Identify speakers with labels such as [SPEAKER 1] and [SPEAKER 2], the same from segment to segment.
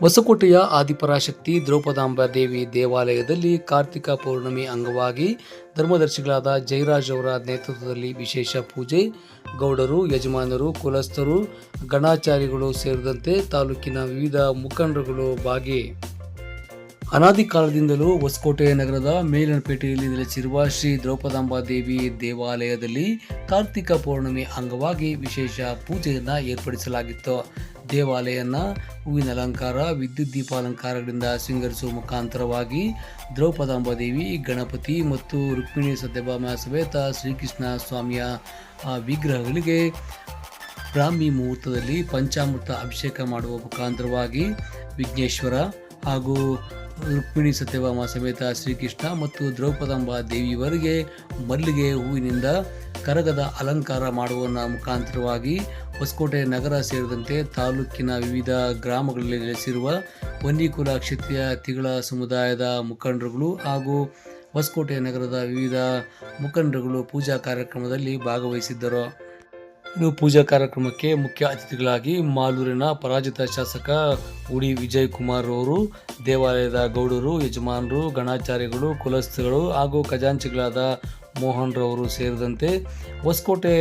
[SPEAKER 1] ಹೊಸಕೋಟೆಯ ಆದಿಪರಾಶಕ್ತಿ ದ್ರೌಪದಾಂಬ ದೇವಿ ದೇವಾಲಯದಲ್ಲಿ ಕಾರ್ತಿಕ ಪೌರ್ಣಮಿ ಅಂಗವಾಗಿ ಧರ್ಮದರ್ಶಿಗಳಾದ ಜಯರಾಜ್ ಅವರ ನೇತೃತ್ವದಲ್ಲಿ ವಿಶೇಷ ಪೂಜೆ. ಗೌಡರು, ಯಜಮಾನರು, ಕುಲಸ್ಥರು ಗಣಾಚಾರಿಗಳು ಸೇರಿದಂತೆ ತಾಲೂಕಿನ ವಿವಿಧ ಮುಖಂಡರುಗಳು ಭಾಗಿ ಅನಾದಿ ಕಾಲದಿಂದಲೂ ಹೊಸಕೋಟೆ ನಗರದ ಮೇಲನಪೇಟೆಯಲ್ಲಿ ನೆಲೆಸಿರುವ ಶ್ರೀ ದ್ರೌಪದಾಂಬಾ ದೇವಿ ದೇವಾಲಯದಲ್ಲಿ ಕಾರ್ತಿಕ ಪೌರ್ಣಮಿ ಅಂಗವಾಗಿ ವಿಶೇಷ ಪೂಜೆಯನ್ನು ಏರ್ಪಡಿಸಲಾಗಿತ್ತು. ದೇವಾಲಯನ ಹೂವಿನ ಅಲಂಕಾರ, ವಿದ್ಯುತ್ ದೀಪಾಲಂಕಾರಗಳಿಂದ ಸಿಂಗರಿಸುವ ಮುಖಾಂತರವಾಗಿ ದ್ರೌಪದಾಂಬಾ ದೇವಿ, ಗಣಪತಿ ಮತ್ತು ರುಕ್ಮಿಣಿ ಸತ್ಯಭಾಮ ಸಮೇತ ಶ್ರೀಕೃಷ್ಣ ಸ್ವಾಮಿಯ ವಿಗ್ರಹಗಳಿಗೆ ಬ್ರಾಹ್ಮಿ ಮುಹೂರ್ತದಲ್ಲಿ ಪಂಚಾಮೃತ ಅಭಿಷೇಕ ಮಾಡುವ ಮುಖಾಂತರವಾಗಿ ವಿಘ್ನೇಶ್ವರ ಹಾಗೂ ರುಕ್ಮಿಣಿ ಸತ್ಯಭಾಮ ಸಮೇತ ಶ್ರೀಕೃಷ್ಣ ಮತ್ತು ದ್ರೌಪದಂಬ ದೇವಿಯವರಿಗೆ ಮಲ್ಲಿಗೆ ಹೂವಿನಿಂದ ಕರಗದ ಅಲಂಕಾರ ಮಾಡುವ ಮುಖಾಂತರವಾಗಿ ಹೊಸಕೋಟೆ ನಗರ ಸೇರಿದಂತೆ ತಾಲೂಕಿನ ವಿವಿಧ ಗ್ರಾಮಗಳಲ್ಲಿ ನೆಲೆಸಿರುವ ವನ್ನಿಕುಲ ಕ್ಷತ್ರಿಯ ತಿಗಳ ಸಮುದಾಯದ ಮುಖಂಡರುಗಳು ಹಾಗೂ ಹೊಸಕೋಟೆ ನಗರದ ವಿವಿಧ ಮುಖಂಡರುಗಳು ಪೂಜಾ ಕಾರ್ಯಕ್ರಮದಲ್ಲಿ ಭಾಗವಹಿಸಿದ್ದರು. ಇನ್ನು ಪೂಜಾ ಕಾರ್ಯಕ್ರಮಕ್ಕೆ ಮುಖ್ಯ ಅತಿಥಿಗಳಾಗಿ ಮಾಲೂರಿನ ಪರಾಜಿತ ಶಾಸಕ ಉಡಿ ವಿಜಯ್ ಕುಮಾರ್ ಅವರು, ದೇವಾಲಯದ ಗೌಡರು, ಯಜಮಾನರು, ಗಣಾಚಾರ್ಯಗಳು, ಕುಲಸ್ಥಗಳು ಹಾಗೂ ಖಜಾಂಚಿಗಳಾದ ಮೋಹನ್ ರವರು ಸೇರಿದಂತೆ ಹೊಸಕೋಟೆ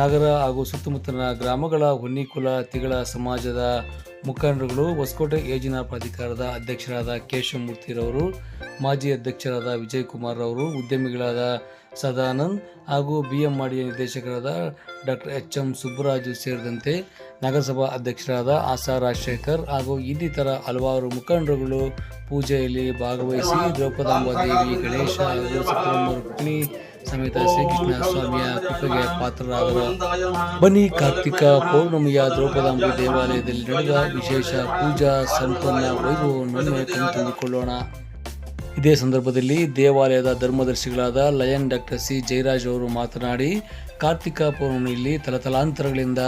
[SPEAKER 1] ನಗರ ಹಾಗೂ ಸುತ್ತಮುತ್ತಲಿನ ಗ್ರಾಮಗಳ ಹೊನ್ನಿಕುಲ ತಿಗಳ ಸಮಾಜದ ಮುಖಂಡರುಗಳು, ಹೊಸಕೋಟೆ ಯೋಜನಾ ಪ್ರಾಧಿಕಾರದ ಅಧ್ಯಕ್ಷರಾದ ಕೇಶವಮೂರ್ತಿರವರು ಮಾಜಿ ಅಧ್ಯಕ್ಷರಾದ ವಿಜಯ್ ಕುಮಾರ್ ಅವರು ಉದ್ಯಮಿಗಳಾದ ಸದಾನಂದ್ ಹಾಗೂ ಬಿ ಎಂ ಮಾಡಿಯ ನಿರ್ದೇಶಕರಾದ ಡಾಕ್ಟರ್ ಎಚ್ ಎಂ ಸುಬ್ಬರಾಜು ಸೇರಿದಂತೆ ನಗರಸಭಾ ಅಧ್ಯಕ್ಷರಾದ ಆಸಾ ರಾಜಶೇಖರ್ ಹಾಗೂ ಇನ್ನಿತರ ಹಲವಾರು ಮುಖಂಡರುಗಳು ಪೂಜೆಯಲ್ಲಿ ಭಾಗವಹಿಸಿ ದ್ರೌಪದಾಂಬ ದೇವಿ ಗಣೇಶ ಹಾಗೂ ಸತ್ಯಭಾಮ ರುಕ್ಮಿಣಿ ಸಮೇತ ಶ್ರೀಕೃಷ್ಣ ಸ್ವಾಮಿಯ ಕೃಪೆಗೆ ಪಾತ್ರರಾದರು. ಬನಿ ಕಾರ್ತಿಕ ಪೌರ್ಣಮಿಯ ದ್ರೌಪದಾಂಬ ದೇವಾಲಯದಲ್ಲಿ ನಡೆದ ವಿಶೇಷ ಪೂಜಾ ಸಂಪನ್ನ ವೈಭವವನ್ನು ಕಣ್ತುಂಬಿಕೊಳ್ಳೋಣ. ಇದೇ ಸಂದರ್ಭದಲ್ಲಿ ದೇವಾಲಯದ ಧರ್ಮದರ್ಶಿಗಳಾದ ಲಯನ್ ಡಾಕ್ಟರ್ ಸಿ ಜಯರಾಜ್ ಅವರು ಮಾತನಾಡಿ, ಕಾರ್ತಿಕ ಪೌರ್ಣಿಮೆಯಲ್ಲಿ ತಲತಲಾಂತರಗಳಿಂದ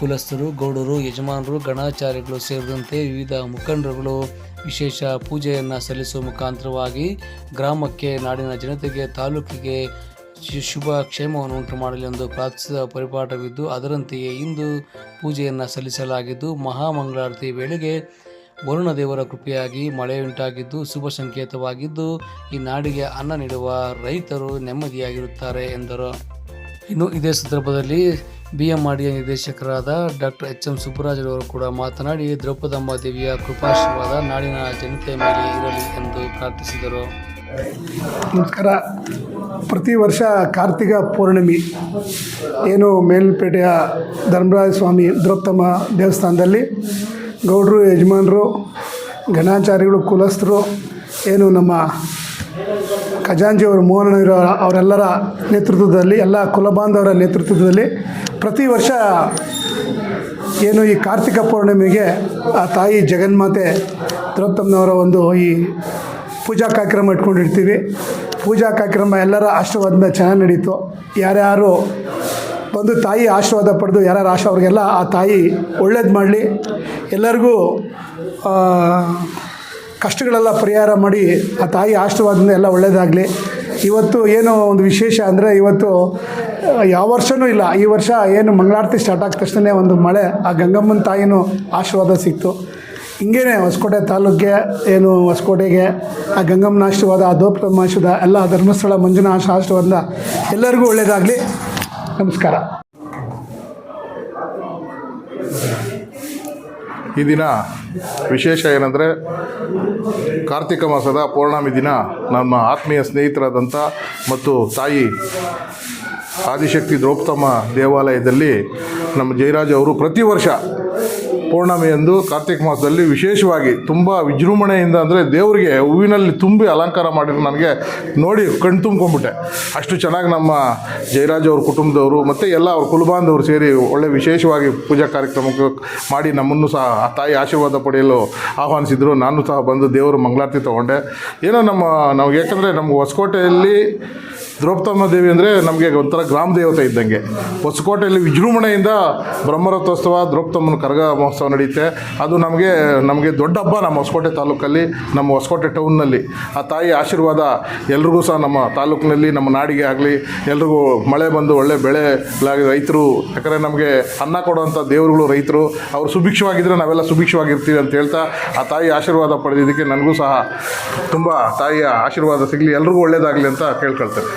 [SPEAKER 1] ಕುಲಸ್ಥರು, ಗೌಡರು, ಯಜಮಾನರು, ಗಣಾಚಾರ್ಯಗಳು ಸೇರಿದಂತೆ ವಿವಿಧ ಮುಖಂಡರುಗಳು ವಿಶೇಷ ಪೂಜೆಯನ್ನು ಸಲ್ಲಿಸುವ ಮುಖಾಂತರವಾಗಿ ಗ್ರಾಮಕ್ಕೆ, ನಾಡಿನ ಜನತೆಗೆ, ತಾಲೂಕಿಗೆ ಶುಭ ಕ್ಷೇಮವನ್ನು ಉಂಟು ಮಾಡಲೆಂದು ಪ್ರಾರ್ಥಿಸಿದ ಪರಿಪಾಠವಿದ್ದು, ಅದರಂತೆಯೇ ಇಂದು ಪೂಜೆಯನ್ನು ಸಲ್ಲಿಸಲಾಗಿದ್ದು, ಮಹಾಮಂಗಳಾರತಿ ವೇಳೆಗೆ ವರುಣ ದೇವರ ಕೃಪೆಯಾಗಿ ಮಳೆಯುಂಟಾಗಿದ್ದು ಶುಭ ಸಂಕೇತವಾಗಿದ್ದು, ಈ ನಾಡಿಗೆ ಅನ್ನ ನೀಡುವ ರೈತರು ನೆಮ್ಮದಿಯಾಗಿರುತ್ತಾರೆ ಎಂದರು. ಇನ್ನು ಇದೇ ಸಂದರ್ಭದಲ್ಲಿ ಬಿ ಎಂ ಆಡಿಯ ನಿರ್ದೇಶಕರಾದ ಡಾಕ್ಟರ್ ಎಚ್ ಎಂ ಸುಬ್ಬರಾಜರವರು ಕೂಡ ಮಾತನಾಡಿ, ದ್ರೌಪದಮ್ಮ ದೇವಿಯ ಕೃಪಾಶೀರ್ವಾದ ನಾಡಿನ ಜನತೆ ಮೇಲೆ ಇರಲಿ ಎಂದು ಪ್ರಾರ್ಥಿಸಿದರು.
[SPEAKER 2] ನಮಸ್ಕಾರ. ಪ್ರತಿ ವರ್ಷ ಕಾರ್ತಿಕ ಪೌರ್ಣಿಮಿ, ಏನು ಮೇಲ್ಪೇಟೆಯ ಧರ್ಮರಾಜ ಸ್ವಾಮಿ ದ್ರೌಪದಮ್ಮ ದೇವಸ್ಥಾನದಲ್ಲಿ ಗೌಡರು, ಯಜಮಾನರು ಘನಾಚಾರಿಗಳು ಕುಲಸ್ಥರು, ಏನು ನಮ್ಮ ಖಜಾಂಜಿಯವರು ಮೋಹನ ಇರೋ ಅವರೆಲ್ಲರ ನೇತೃತ್ವದಲ್ಲಿ, ಎಲ್ಲ ಕುಲಬಾಂಧವರ ನೇತೃತ್ವದಲ್ಲಿ ಪ್ರತಿ ವರ್ಷ ಏನು ಈ ಕಾರ್ತಿಕ ಪೌರ್ಣಿಮೆಗೆ ಆ ತಾಯಿ ಜಗನ್ಮಾತೆ ದ್ರೌಪದಮ್ಮನವರ ಒಂದು ಈ ಪೂಜಾ ಕಾರ್ಯಕ್ರಮ ಇಟ್ಕೊಂಡಿರ್ತೀವಿ. ಪೂಜಾ ಕಾರ್ಯಕ್ರಮ ಎಲ್ಲರ ಆಶೀರ್ವಾದದಿಂದ ಚೆನ್ನಾಗಿ ನಡೀತು. ಯಾರ್ಯಾರು ಬಂದು ತಾಯಿ ಆಶೀರ್ವಾದ ಪಡೆದು ಯಾರ್ಯಾರು ಆಶಾ ಅವ್ರಿಗೆಲ್ಲ ಆ ತಾಯಿ ಒಳ್ಳೇದು ಮಾಡಲಿ. ಎಲ್ಲರಿಗೂ ಕಷ್ಟಗಳೆಲ್ಲ ಪರಿಹಾರ ಮಾಡಿ ಆ ತಾಯಿ ಆಶೀರ್ವಾದದಿಂದ ಎಲ್ಲ ಒಳ್ಳೇದಾಗಲಿ. ಇವತ್ತು ಏನು ಒಂದು ವಿಶೇಷ ಅಂದರೆ ಇವತ್ತು ಯಾವ ವರ್ಷವೂ ಇಲ್ಲ. ಈ ವರ್ಷ ಏನು ಮಂಗಳಾರತಿ ಸ್ಟಾರ್ಟ್ ಆದ ತಕ್ಷಣ ಒಂದು ಮಳೆ ಆ ಗಂಗಮ್ಮನ ತಾಯಿನೂ ಆಶೀರ್ವಾದ ಸಿಕ್ತು. ಹಿಂಗೇ ಹೊಸಕೋಟೆ ತಾಲೂಕಿಗೆ, ಏನು ಹೊಸಕೋಟೆಗೆ, ಆ ಗಂಗಮ್ಮನ ಆಶೀರ್ವಾದ, ಆ ಧೋಪ್ರಮ್ಮ ಆಶೀರ್ವಾದ, ಎಲ್ಲ ಧರ್ಮಸ್ಥಳ ಮಂಜುನಾಶ ಆಶೀರ್ವಾದ ಎಲ್ಲರಿಗೂ ಒಳ್ಳೆಯದಾಗಲಿ ನಮಸ್ಕಾರ.
[SPEAKER 3] ಈ ದಿನ ವಿಶೇಷ ಏನಂದರೆ ಕಾರ್ತಿಕ ಮಾಸದ ಪೌರ್ಣಮಿ ದಿನ ನಮ್ಮ ಆತ್ಮೀಯ ಸ್ನೇಹಿತರಾದಂಥ ಮತ್ತು ತಾಯಿ ಆದಿಶಕ್ತಿ ದ್ರೌಪದಮ್ಮ ದೇವಾಲಯದಲ್ಲಿ ನಮ್ಮ ಜಯರಾಜ್ ಅವರು ಪ್ರತಿ ವರ್ಷ ಪೌರ್ಣಮಿಯಂದು ಕಾರ್ತಿಕ ಮಾಸದಲ್ಲಿ ವಿಶೇಷವಾಗಿ ತುಂಬ ವಿಜೃಂಭಣೆಯಿಂದ ಅಂದರೆ ದೇವರಿಗೆ ಹೂವಿನಲ್ಲಿ ತುಂಬಿ ಅಲಂಕಾರ ಮಾಡಿರೋ ನನಗೆ ನೋಡಿ ಕಣ್ ತುಂಬ್ಕೊಂಡ್ಬಿಟ್ಟೆ. ಅಷ್ಟು ಚೆನ್ನಾಗಿ ನಮ್ಮ ಜಯರಾಜ್ ಅವ್ರ ಕುಟುಂಬದವರು ಮತ್ತು ಎಲ್ಲ ಅವ್ರ ಕುಲಬಾಂಧವರು ಸೇರಿ ಒಳ್ಳೆ ವಿಶೇಷವಾಗಿ ಪೂಜಾ ಕಾರ್ಯಕ್ರಮಕ್ಕೆ ಮಾಡಿ ನಮ್ಮನ್ನು ಸಹ ಆ ತಾಯಿ ಆಶೀರ್ವಾದ ಪಡೆಯಲು ಆಹ್ವಾನಿಸಿದರು. ನಾನು ಸಹ ಬಂದು ದೇವರು ಮಂಗಳಾರತಿ ತೊಗೊಂಡೆ. ಏನೋ ನಮ್ಮ ನಾವು ಯಾಕಂದರೆ ನಮ್ಗೆ ಹೊಸಕೋಟೆಯಲ್ಲಿ ದ್ರೌಪದಮ್ಮ ದೇವಿ ಅಂದರೆ ನಮಗೆ ಒಂಥರ ಗ್ರಾಮ ದೇವತೆ ಇದ್ದಂಗೆ. ಹೊಸಕೋಟೆಯಲ್ಲಿ ವಿಜೃಂಭಣೆಯಿಂದ ಬ್ರಹ್ಮರಥೋತ್ಸವ, ದ್ರೌಪದಮ್ಮನ ಕರಗ ಮಹೋತ್ಸವ ನಡೆಯುತ್ತೆ. ಅದು ನಮಗೆ ನಮಗೆ ದೊಡ್ಡ ಹಬ್ಬ ನಮ್ಮ ಹೊಸಕೋಟೆ ತಾಲೂಕಲ್ಲಿ, ನಮ್ಮ ಹೊಸಕೋಟೆ ಟೌನ್ನಲ್ಲಿ. ಆ ತಾಯಿ ಆಶೀರ್ವಾದ ಎಲ್ರಿಗೂ ಸಹ ನಮ್ಮ ತಾಲೂಕಿನಲ್ಲಿ, ನಮ್ಮ ನಾಡಿಗೆ ಆಗಲಿ, ಎಲ್ರಿಗೂ ಮಳೆ ಬಂದು ಒಳ್ಳೆ ಬೆಳೆ ರೈತರು, ಯಾಕಂದರೆ ನಮಗೆ ಅನ್ನ ಕೊಡುವಂಥ ದೇವರುಗಳು ರೈತರು, ಅವರು ಸುಭಿಕ್ಷವಾಗಿದ್ದರೆ ನಾವೆಲ್ಲ ಸುಭಿಕ್ಷವಾಗಿರ್ತೀವಿ ಅಂತ ಹೇಳ್ತಾ ಆ ತಾಯಿ ಆಶೀರ್ವಾದ ಪಡೆದಿದ್ದಕ್ಕೆ ನನಗೂ ಸಹ ತುಂಬ ತಾಯಿಯ ಆಶೀರ್ವಾದ ಸಿಗಲಿ, ಎಲ್ರಿಗೂ ಒಳ್ಳೆಯದಾಗಲಿ ಅಂತ ಕೇಳ್ಕೊಳ್ತೇನೆ.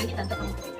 [SPEAKER 3] Kita tetap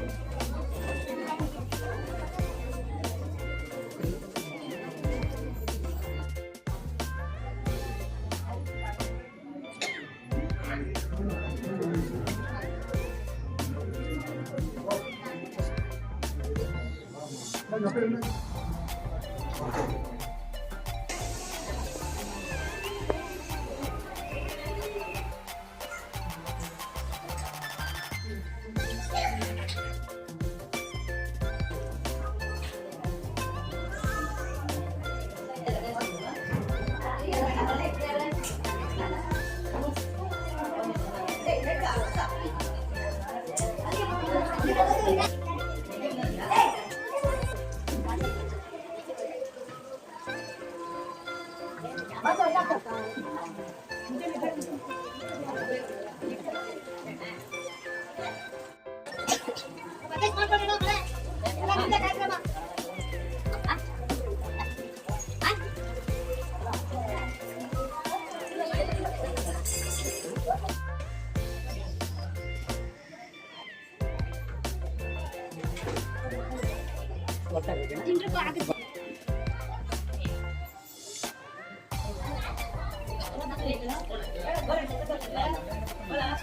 [SPEAKER 3] Gracias. 马上下车。你这边开车吗？你这边开车吗？Hola.